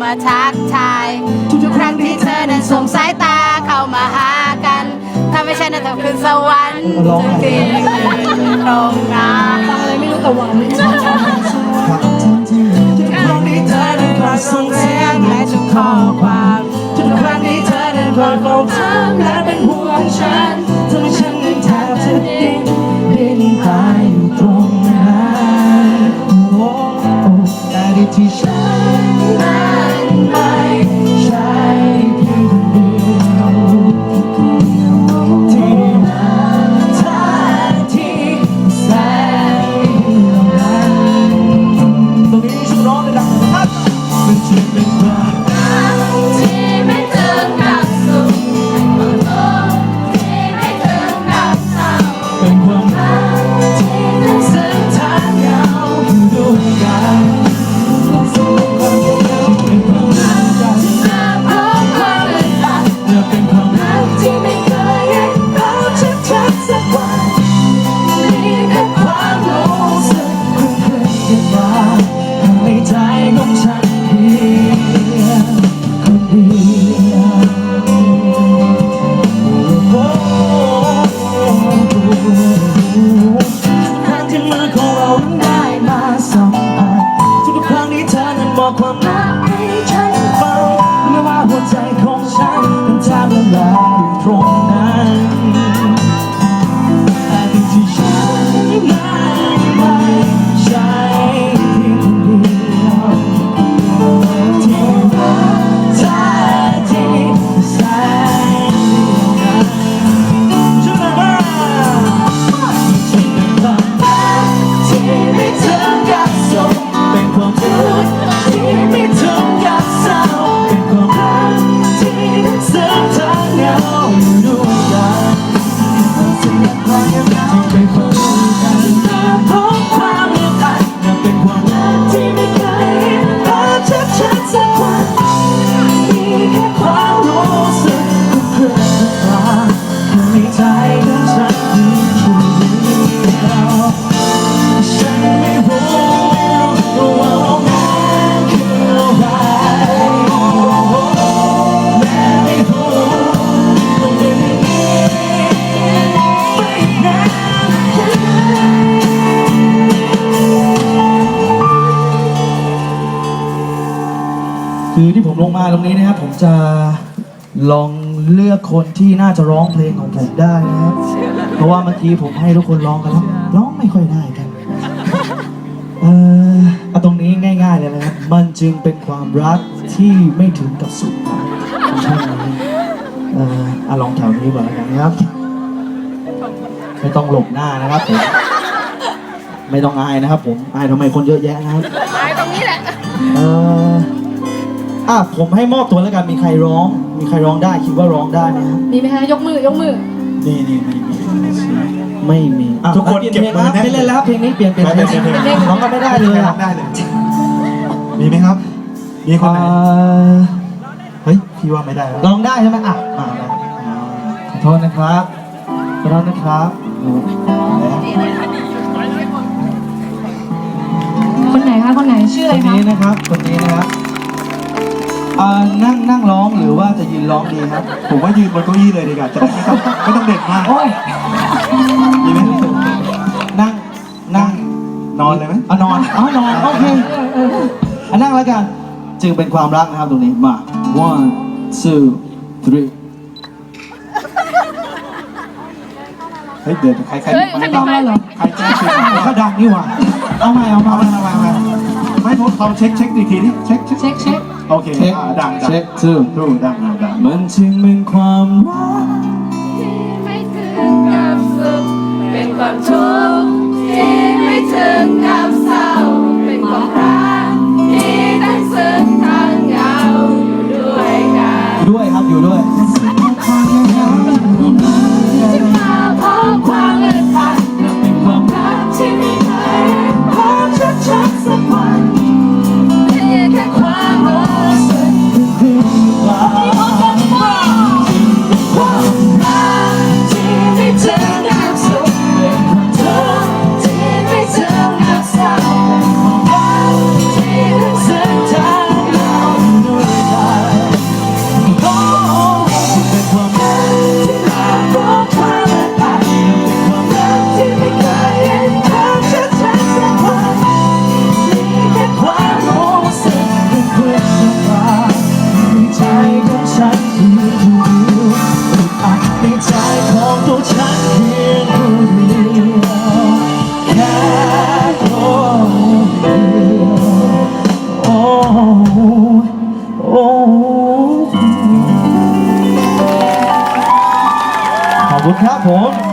มาทักทาย ทุกครั้งที่เธอนั้นส่งสายตาเข้ามาหากันถ้าไม่ใช่นะเธอคือสวรรค์จะเกิดตรงนั้นอะไรไม่รู้แต่หวังทุกครั้งที่เธอนั้นคอยส่งเสียงและทุกข้อความทุกครั้งที่เธอนั้นคอยเฝ้าถามแล ข คือที่ผมลงมาตรงนี้นะครับ ผมจะลองเลือกคนที่น่าจะร้องเพลงของผมได้นะครับ เพราะว่าเมื่อกี้ผมให้ทุกคนร้องกันแล้วร้องไม่ค่อยได้กัน เออเอาตรงนี้ง่าย ๆ เลยนะครับ มันจึงเป็นความรักที่ไม่ถึงกับสุดใช่ไหมเออเอาลองแถวนี้ก่อนแล้วกันนะครับ ไม่ต้องหลบหน้านะครับผมไม่ต้องอายนะครับ ผมอายทำไมคนเยอะแยะนะครับตายตรงนี้แหละ เออ อะผมให้มอบตัวแล้วกันมีใครร้อง มีใครร้องได้คิดว่าร้องได้ไหมครับมีไหมฮะยกมือยกมือ นี่นี่ไม่มีไม่มีอะทุกคนปลี่ยเก็บพลงมือครับแน่นไม่เล่นแล้วครับเพลงนี้เปลี่ยนเป็นไม่เป็นเพลงเพลง ร้องก็ไม่ได้เลยใครร้อะองได้เลย มีไหมครับ มีคนไหนเอ่อเฮ้ย พี่ว่าไม่ได้แล้วร้องได้ใช่ไหมอะอะขอโทษนะครับขอโทษนะครับคนไหนคะคนไหนชื่อคอะไรนคะนี้นะครับคนนี้นะครับ อ่านั่งนั่งร้องหรือว่าจะยืนร้องดีครับ ผมว่ายืนบนเก้าอี้เลยดีกว่าจะได้ไม่ต้องไม่ต้องเด็ดมากโอ้ยมีไหมนั่งนั่งนอนเลยไหมเอานอนเอานอนโอเคอันนั่งแล้วกัน จึงเป็นความรักนะครับตรงนี้มา one two three เฮ้ยเดี๋ยวใครใครเฮ้ยไม่ทำไมต้องเหรอ ใครแจ้งชื่อเขาดังนี่หว่าเอาใหม่เอาเอามามามามาไม่ผมลองเช็คเช็คอีกทีนี่เช็คเช็คเช็คเช็ค โอเคเช็คอ่าดังดังเช็ค two ดูดังดังดังมันจึงเป็นความรักไม่ถึงกับสุขเป็นความทุกข์ที่ไม่ถึงกับ 左